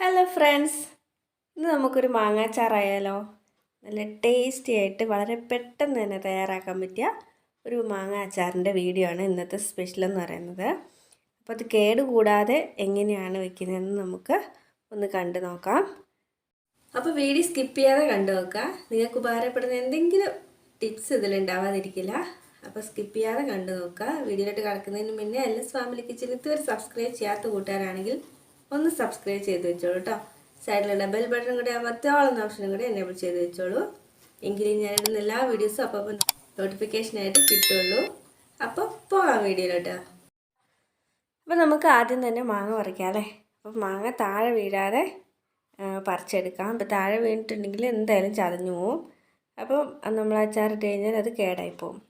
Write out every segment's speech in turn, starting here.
Hello friends ഇന്ന് നമുക്കൊരു മാങ്ങാച്ചാറായാലോ? നല്ല ടേസ്റ്റി ആയിട്ട് വളരെ പെട്ടെന്ന് തന്നെ തയ്യാറാക്കാൻ പറ്റിയ ഒരു മാങ്ങ അച്ചാറിന്റെ വീഡിയോ ആണ് ഇന്നത്തെ സ്പെഷ്യൽ എന്ന് പറയുന്നത്. അപ്പോൾ അത് കേട് കൂടാതെ എങ്ങനെയാണ് വെക്കുന്നതെന്ന് നമുക്ക് ഒന്ന് കണ്ടു നോക്കാം. അപ്പോൾ വീഡിയോ സ്കിപ്പ് ചെയ്യാതെ കണ്ടു നോക്കുക. നിങ്ങൾക്ക് ഉപകാരപ്പെടുന്ന എന്തെങ്കിലും ടിപ്സ് ഇതിലുണ്ടാവാതിരിക്കില്ല അപ്പോൾ സ്കിപ്പ് ചെയ്യാതെ കണ്ടു നോക്കുക. വീഡിയോയിലോട്ട് കിടക്കുന്നതിന് മുന്നേ എൽ എസ് ഫാമിലി കിച്ചൻ ഇതുവരെ സബ്സ്ക്രൈബ് ചെയ്യാത്ത കൂട്ടുകാരാണെങ്കിൽ ഒന്ന് സബ്സ്ക്രൈബ് ചെയ്ത് വെച്ചോളൂ കേട്ടോ സൈഡിലുള്ള ബെൽ ബട്ടൺ കൂടി അമർത്തോളം ഓപ്ഷനും കൂടെ എനേബിൾ ചെയ്ത് വെച്ചോളൂ. എങ്കിലും ഞാൻ ഇടുന്ന എല്ലാ വീഡിയോസും അപ്പോൾ നോട്ടിഫിക്കേഷനായിട്ട് കിട്ടുള്ളൂ. അപ്പോൾ പോകാം വീഡിയോയിലോട്ട്. അപ്പോൾ നമുക്ക് ആദ്യം തന്നെ മാങ്ങ പറിക്കാം അല്ലേ? അപ്പോൾ മാങ്ങ താഴെ വീഴാതെ പറിച്ചെടുക്കാം. അപ്പോൾ താഴെ വീണിട്ടുണ്ടെങ്കിൽ എന്തായാലും ചതഞ്ഞു പോവും. അപ്പോൾ നമ്മൾ അച്ചാറിട്ട് കഴിഞ്ഞാൽ അത് കേടായി പോകും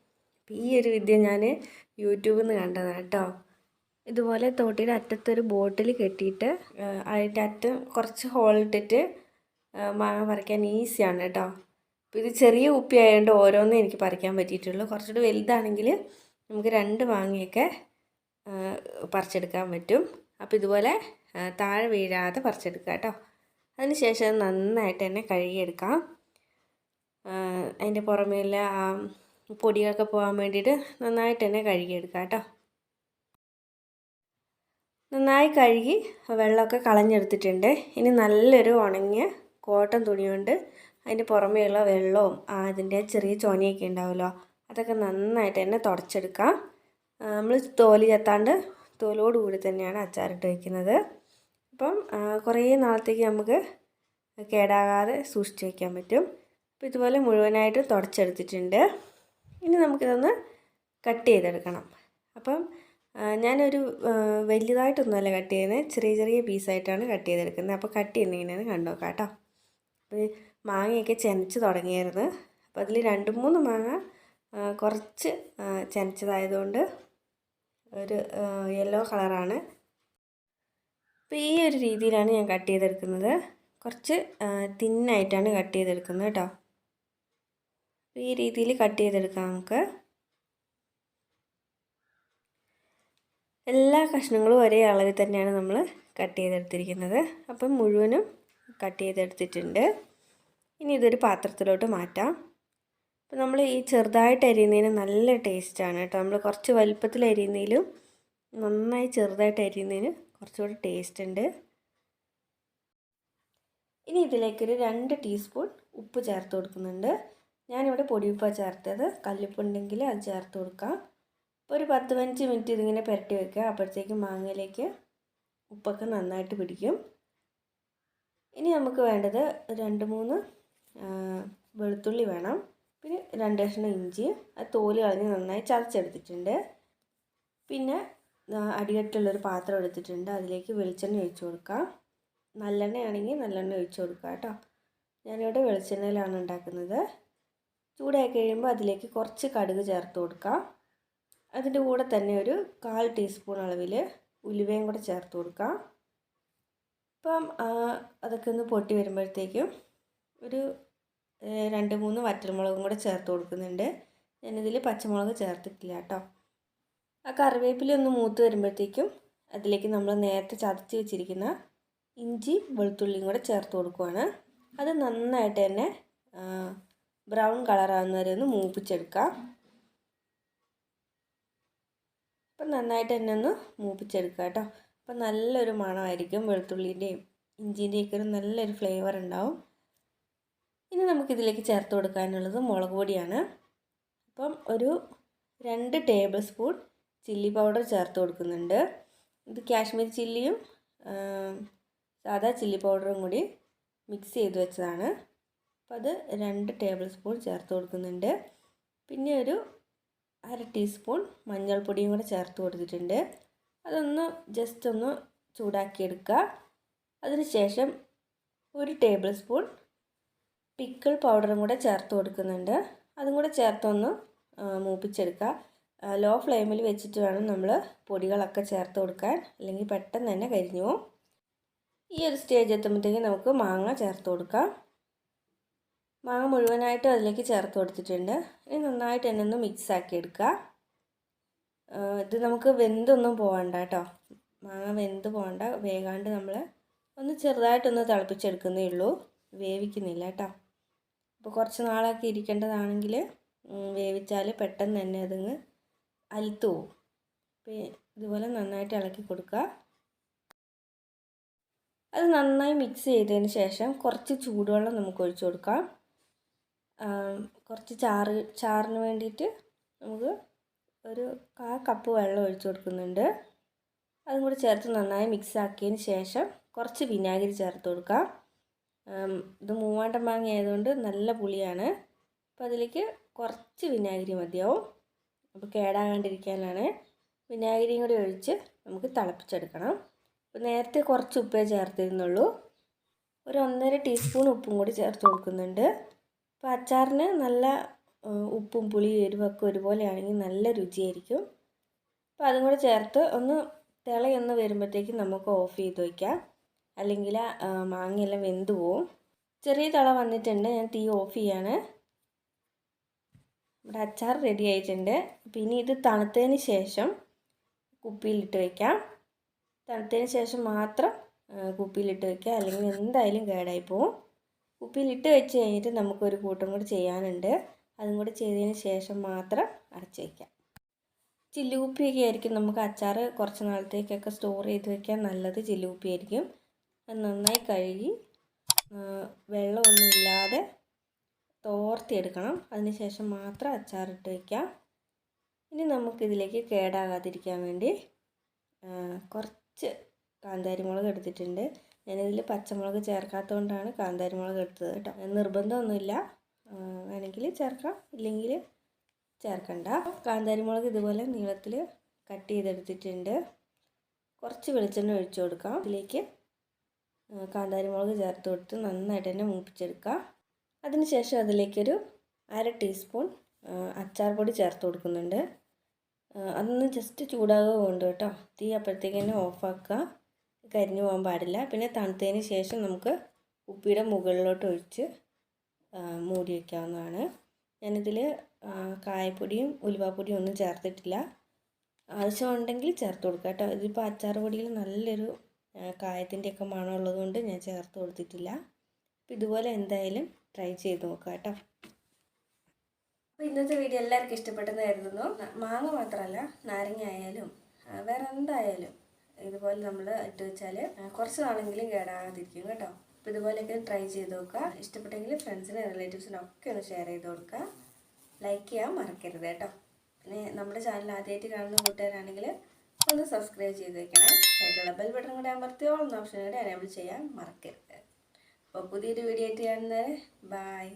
ഈ ഒരു വിദ്യ ഞാൻ യൂട്യൂബിൽ നിന്ന് കണ്ടതാണ് കേട്ടോ ഇതുപോലെ തോട്ടിയുടെ അറ്റത്തൊരു ബോട്ടിൽ കെട്ടിയിട്ട് അതിന്റെ അറ്റം കുറച്ച് ഹോളിട്ടിട്ട് മാങ്ങ പറിക്കാൻ ഈസിയാണ് കേട്ടോ. അപ്പോൾ ഇത് ചെറിയ കുപ്പി ആയതുകൊണ്ട് ഓരോന്നും എനിക്ക് പറിക്കാൻ പറ്റിയിട്ടുള്ളൂ. കുറച്ചുകൂടി വലുതാണെങ്കിൽ നമുക്ക് രണ്ട് മാങ്ങയൊക്കെ പറിച്ചെടുക്കാൻ പറ്റും. അപ്പോൾ ഇതുപോലെ താഴെ വീഴാതെ പറിച്ചെടുക്കുക കേട്ടോ. അതിന് ശേഷം നന്നായിട്ട് തന്നെ കഴുകിയെടുക്കാം. അതിന്റെ പുറമേല ആ പൊടികളൊക്കെ പോകാൻ വേണ്ടിയിട്ട് നന്നായിട്ട് തന്നെ കഴുകിയെടുക്കാം കേട്ടോ. നന്നായി കഴുകി വെള്ളമൊക്കെ കളഞ്ഞെടുത്തിട്ടുണ്ട്. ഇനി നല്ലൊരു ഉണങ്ങിയ കോട്ടൺ തുണി കൊണ്ട് അതിന്റെ പുറമേയുള്ള വെള്ളവും അതിന്റെ ചെറിയ ചോനയൊക്കെ ഉണ്ടാവുമല്ലോ. അതൊക്കെ നന്നായിട്ട് തന്നെ തുടച്ചെടുക്കാം. നമ്മൾ തോൽ ചെത്താണ്ട് തോലോട് കൂടി തന്നെയാണ് അച്ചാറിട്ട് വയ്ക്കുന്നത് അപ്പം കുറേ നാളത്തേക്ക് നമുക്ക് കേടാകാതെ സൂക്ഷിച്ച് വയ്ക്കാൻ പറ്റും. അപ്പോൾ ഇതുപോലെ മുഴുവനായിട്ട് തുടച്ചെടുത്തിട്ടുണ്ട്. ഇനി നമുക്കിതൊന്ന് കട്ട് ചെയ്തെടുക്കണം. അപ്പം ഞാനൊരു വലിയതായിട്ടൊന്നുമല്ല കട്ട് ചെയ്യുന്നത്. ചെറിയ ചെറിയ പീസായിട്ടാണ് കട്ട് ചെയ്തെടുക്കുന്നത്. അപ്പോൾ കട്ട് ചെയ്യുന്ന ഇങ്ങനെയാണ് കണ്ടോക്കാം കേട്ടോ. അപ്പോൾ മാങ്ങയൊക്കെ ചെനച്ച് തുടങ്ങിയായിരുന്നു. അപ്പോൾ അതിൽ രണ്ട് മൂന്ന് മാങ്ങ കുറച്ച് ചെനച്ചതായതുകൊണ്ട് ഒരു യെല്ലോ കളറാണ്. അപ്പോൾ ഈ ഒരു രീതിയിലാണ് ഞാൻ കട്ട് ചെയ്തെടുക്കുന്നത്. കുറച്ച് തിന്നായിട്ടാണ് കട്ട് ചെയ്തെടുക്കുന്നത് കേട്ടോ. ഈ രീതിയിൽ കട്ട് ചെയ്തെടുക്കാം നമുക്ക്. എല്ലാ കഷ്ണങ്ങളും ഒരേ അളവിൽ തന്നെയാണ് നമ്മൾ കട്ട് ചെയ്തെടുത്തിരിക്കുന്നത്. അപ്പം മുഴുവനും കട്ട് ചെയ്തെടുത്തിട്ടുണ്ട്. ഇനി ഇതൊരു പാത്രത്തിലോട്ട് മാറ്റാം. അപ്പം നമ്മൾ ഈ ചെറുതായിട്ട് അരിയുന്നതിന് നല്ല ടേസ്റ്റാണ് കേട്ടോ. നമ്മൾ കുറച്ച് വലുപ്പത്തിൽ അരിയുന്നതിലും നന്നായി ചെറുതായിട്ട് അരിയുന്നതിന് കുറച്ചുകൂടി ടേസ്റ്റ് ഉണ്ട്. ഇനി ഇതിലേക്കൊരു രണ്ട് ടീസ്പൂൺ ഉപ്പ് ചേർത്ത് കൊടുക്കുന്നുണ്ട്. ഞാനിവിടെ പൊടിയുപ്പാണ് ചേർത്തത്. കല്ലുപ്പുണ്ടെങ്കിൽ അത് ചേർത്ത് കൊടുക്കാം. ഒരു പത്ത് പതിനഞ്ച് മിനിറ്റ് ഇതിങ്ങനെ പുരട്ടി വെക്കുക. അപ്പോഴത്തേക്കും മാങ്ങയിലേക്ക് ഉപ്പൊക്കെ നന്നായിട്ട് പിടിക്കും. ഇനി നമുക്ക് വേണ്ടത് രണ്ട് മൂന്ന് വെളുത്തുള്ളി വേണം. പിന്നെ രണ്ട് കഷ്ണം ഇഞ്ചി. അത് തോൽ കളഞ്ഞ് നന്നായി ചതച്ചെടുത്തിട്ടുണ്ട്. പിന്നെ അടികട്ടുള്ളൊരു പാത്രം എടുത്തിട്ടുണ്ട്. അതിലേക്ക് വെളിച്ചെണ്ണ ഒഴിച്ചു കൊടുക്കാം. നല്ലെണ്ണയാണെങ്കിൽ നല്ലെണ്ണ ഒഴിച്ചു കൊടുക്കുക കേട്ടോ. ഞാനിവിടെ വെളിച്ചെണ്ണയിലാണ് ഉണ്ടാക്കുന്നത്. ചൂടായി കഴിയുമ്പോൾ അതിലേക്ക് കുറച്ച് കടുക് ചേർത്ത് കൊടുക്കാം. അതിന്റെ കൂടെ തന്നെ ഒരു കാൽ ടീസ്പൂൺ അളവിൽ ഉലുവയും കൂടെ ചേർത്ത് കൊടുക്കാം. അപ്പം അതൊക്കെ ഒന്ന് പൊട്ടി വരുമ്പോഴത്തേക്കും ഒരു രണ്ട് മൂന്ന് വറ്റൽമുളകും കൂടെ ചേർത്ത് കൊടുക്കുന്നുണ്ട്. ഞാനിതിൽ പച്ചമുളക് ചേർത്തിട്ടില്ല കേട്ടോ. ആ കറിവേപ്പില ഒന്ന് മൂത്ത് വരുമ്പോഴത്തേക്കും അതിലേക്ക് നമ്മൾ നേരത്തെ ചതച്ച് വെച്ചിരിക്കുന്ന ഇഞ്ചി വെളുത്തുള്ളിയും കൂടെ ചേർത്ത് കൊടുക്കുവാണ്. അത് നന്നായിട്ട് തന്നെ ബ്രൗൺ കളറാകുന്ന വരെ ഒന്ന് മൂപ്പിച്ചെടുക്കാം. അപ്പം നന്നായിട്ട് തന്നെ ഒന്ന് മൂപ്പിച്ചെടുക്കുക കേട്ടോ. അപ്പം നല്ലൊരു മണമായിരിക്കും വെളുത്തുള്ളിന്റെയും ഇഞ്ചിന്റെയൊക്കെ ഒരു നല്ലൊരു ഫ്ലേവർ ഉണ്ടാവും. ഇനി നമുക്കിതിലേക്ക് ചേർത്ത് കൊടുക്കാനുള്ളത് മുളക് പൊടിയാണ്. അപ്പം ഒരു രണ്ട് ടേബിൾ സ്പൂൺ ചില്ലി പൗഡർ ചേർത്ത് കൊടുക്കുന്നുണ്ട്. ഇത് കാശ്മീർ ചില്ലിയും സാധാ ചില്ലി പൗഡറും കൂടി മിക്സ് ചെയ്ത് വെച്ചതാണ്. അപ്പോൾ അത് രണ്ട് ടേബിൾ സ്പൂൺ ചേർത്ത് കൊടുക്കുന്നുണ്ട്. പിന്നെ ഒരു അര ടീസ്പൂൺ മഞ്ഞൾപ്പൊടിയും കൂടെ ചേർത്ത് കൊടുത്തിട്ടുണ്ട്. അതൊന്ന് ജസ്റ്റ് ഒന്ന് ചൂടാക്കിയെടുക്കുക. അതിനുശേഷം ഒരു ടേബിൾ സ്പൂൺ പിക്കിൾ പൗഡറും കൂടെ ചേർത്ത് കൊടുക്കുന്നുണ്ട്. അതും കൂടെ ചേർത്തൊന്ന് മൂപ്പിച്ചെടുക്കുക. ലോ ഫ്ലെയിമിൽ വെച്ചിട്ട് വേണം നമ്മൾ പൊടികളൊക്കെ ചേർത്ത് കൊടുക്കാൻ. അല്ലെങ്കിൽ പെട്ടെന്ന് തന്നെ കരിഞ്ഞു പോകും ഈ ഒരു സ്റ്റേജ് എത്തുമ്പോഴത്തേക്കും നമുക്ക് മാങ്ങ ചേർത്ത് കൊടുക്കാം. മാങ്ങ മുഴുവനായിട്ടും അതിലേക്ക് ചേർത്ത് കൊടുത്തിട്ടുണ്ട്. ഇനി നന്നായിട്ട് തന്നെ ഒന്ന് മിക്സ് ആക്കി എടുക്കുക. ഇത് നമുക്ക് വെന്തൊന്നും പോകണ്ട കേട്ടോ. മാങ്ങ വെന്ത് പോകണ്ട വേഗാണ്ട് നമ്മൾ ഒന്ന് ചെറുതായിട്ടൊന്ന് തിളപ്പിച്ചെടുക്കുന്നേ ഉള്ളൂ. വേവിക്കുന്നില്ല കേട്ടോ. അപ്പോൾ കുറച്ച് നാളൊക്കെ ഇരിക്കേണ്ടതാണെങ്കിൽ വേവിച്ചാൽ പെട്ടെന്ന് തന്നെ അതങ്ങ് അലുത്ത് പോവും. ഇതുപോലെ നന്നായിട്ട് ഇളക്കി കൊടുക്കുക. അത് നന്നായി മിക്സ് ചെയ്തതിന് ശേഷം കുറച്ച് ചൂടുവെള്ളം നമുക്ക് ഒഴിച്ചു കൊടുക്കാം. കുറച്ച് ചാറ് ചാറിന് വേണ്ടിയിട്ട് നമുക്ക് ഒരു കാ കപ്പ് വെള്ളം ഒഴിച്ച് കൊടുക്കുന്നുണ്ട്. അതും കൂടി ചേർത്ത് നന്നായി മിക്സ് ആക്കിയതിന് ശേഷം കുറച്ച് വിനാഗിരി ചേർത്ത് കൊടുക്കാം. ഇത് മൂവാണ്ട മാങ്ങ ആയതുകൊണ്ട് നല്ല പുളിയാണ്. അപ്പോൾ അതിലേക്ക് കുറച്ച് വിനാഗിരി മതിയാവും. അപ്പോൾ കേടാകാണ്ടിരിക്കാനാണ്. വിനാഗിരിയും കൂടി ഒഴിച്ച് നമുക്ക് തിളപ്പിച്ചെടുക്കണം. അപ്പോൾ നേരത്തെ കുറച്ച് ഉപ്പേ ചേർത്തിരുന്നുള്ളൂ. ഒരു ഒന്നര ടീസ്പൂൺ ഉപ്പും കൂടി ചേർത്ത് കൊടുക്കുന്നുണ്ട്. അപ്പോൾ അച്ചാറിന് നല്ല ഉപ്പും പുളിയും എരിവൊക്കെ ഒരുപോലെയാണെങ്കിൽ നല്ല രുചിയായിരിക്കും. അപ്പോൾ അതും കൂടെ ചേർത്ത് ഒന്ന് തിളയൊന്ന് വരുമ്പോഴത്തേക്കും നമുക്ക് ഓഫ് ചെയ്ത് വയ്ക്കാം. അല്ലെങ്കിൽ മാങ്ങയെല്ലാം വെന്ത് പോവും. ചെറിയ തിള വന്നിട്ടുണ്ട് ഞാൻ തീ ഓഫ് ചെയ്യാണ്. നമ്മുടെ അച്ചാർ റെഡി ആയിട്ടുണ്ട്. പിന്നെ ഇത് തണുത്തതിന് ശേഷം കുപ്പിയിലിട്ട് വയ്ക്കാം. തണുത്തതിന് ശേഷം മാത്രം കുപ്പിയിലിട്ട് വയ്ക്കുക. അല്ലെങ്കിൽ എന്തായാലും കേടായി പോവും. കുപ്പിയിലിട്ട് വെച്ച് കഴിഞ്ഞിട്ട് നമുക്കൊരു കൂട്ടം കൂടി ചെയ്യാനുണ്ട്. അതും കൂടി ചെയ്തതിന് ശേഷം മാത്രം അടച്ച് വയ്ക്കാം ചില്ലുകുപ്പിയൊക്കെ ആയിരിക്കും. നമുക്ക് അച്ചാർ കുറച്ച് നാളത്തേക്കൊക്കെ സ്റ്റോർ ചെയ്ത് വെക്കാൻ നല്ലത് ചില്ലുകുപ്പിയായിരിക്കും അത് നന്നായി കഴുകി വെള്ളമൊന്നുമില്ലാതെ തോർത്തിയെടുക്കണം. അതിന് ശേഷം മാത്രം അച്ചാറിട്ട് വയ്ക്കാം ഇനി നമുക്കിതിലേക്ക് കേടാകാതിരിക്കാൻ വേണ്ടി കുറച്ച് കാന്താരി മുളക് എടുത്തിട്ടുണ്ട്. ഞാനിതിൽ പച്ചമുളക് ചേർക്കാത്തതുകൊണ്ടാണ് കാന്താരി മുളക് എടുത്തത് കേട്ടോ. നിർബന്ധമൊന്നുമില്ല. വേണമെങ്കിൽ ചേർക്കാം. ഇല്ലെങ്കിൽ ചേർക്കണ്ട. കാന്താരി മുളക് ഇതുപോലെ നീളത്തിൽ കട്ട് ചെയ്തെടുത്തിട്ടുണ്ട്. കുറച്ച് വെളിച്ചെണ്ണ ഒഴിച്ചു കൊടുക്കാം. ഇതിലേക്ക് കാന്താരി മുളക് ചേർത്ത് കൊടുത്ത് നന്നായിട്ട് തന്നെ മൂപ്പിച്ചെടുക്കാം അതിനുശേഷം അതിലേക്കൊരു അര ടീസ്പൂൺ അച്ചാർ പൊടി ചേർത്ത് കൊടുക്കുന്നുണ്ട്. അതൊന്ന് ജസ്റ്റ് ചൂടാകുക കൊണ്ട് കേട്ടോ. തീ അപ്പോഴത്തേക്ക് തന്നെ ഓഫാക്കുക. കരിഞ്ഞു പോകാൻ പാടില്ല. പിന്നെ തണുത്തതിന് ശേഷം നമുക്ക് ഉപ്പിയുടെ മുകളിലോട്ട് ഒഴിച്ച് മൂടി വയ്ക്കാവുന്നതാണ് ഞാനിതിൽ കായപ്പൊടിയും ഉലുവാപ്പൊടിയും ഒന്നും ചേർത്തിട്ടില്ല. ആവശ്യമുണ്ടെങ്കിൽ ചേർത്ത് കൊടുക്കുക കേട്ടോ. ഇതിപ്പോൾ അച്ചാർ പൊടിയിൽ നല്ലൊരു കായത്തിന്റെയൊക്കെ മണമുള്ളത് കൊണ്ട് ഞാൻ ചേർത്ത് കൊടുത്തിട്ടില്ല. അപ്പോൾ ഇതുപോലെ എന്തായാലും ട്രൈ ചെയ്ത് നോക്കുക കേട്ടോ. അപ്പോൾ ഇന്നത്തെ വീഡിയോ എല്ലാവർക്കും ഇഷ്ടപ്പെട്ടെന്ന് കരുതുന്നു. മാങ്ങ മാത്രമല്ല നാരങ്ങ ആയാലും വേറെ എന്തായാലും ഇതുപോലെ നമ്മൾ ഇട്ട് വെച്ചാൽ കുറച്ച് നാളെങ്കിലും കേടാകാതിരിക്കും കേട്ടോ. അപ്പോൾ ഇതുപോലെയൊക്കെ ട്രൈ ചെയ്ത് നോക്കുക. ഇഷ്ടപ്പെട്ടെങ്കിൽ ഫ്രണ്ട്സിനും റിലേറ്റീവ്സിനും ഒക്കെ ഒന്ന് ഷെയർ ചെയ്ത് കൊടുക്കുക. ലൈക്ക് ചെയ്യാൻ മറക്കരുത് കേട്ടോ. പിന്നെ നമ്മുടെ ചാനൽ ആദ്യമായിട്ട് കാണുന്ന കൂട്ടുകാരാണെങ്കിൽ ഒന്ന് സബ്സ്ക്രൈബ് ചെയ്ത് വെക്കണം. സൈഡിലുള്ള ബെൽ ബട്ടൺ കൂടെ അമർത്തി ഓൺ ഓപ്ഷൻ കൂടെ എനേബിൾ ചെയ്യാൻ മറക്കരുത്. അപ്പോൾ പുതിയൊരു വീഡിയോ ആയിട്ട് കാണുന്നവരെ ബായ്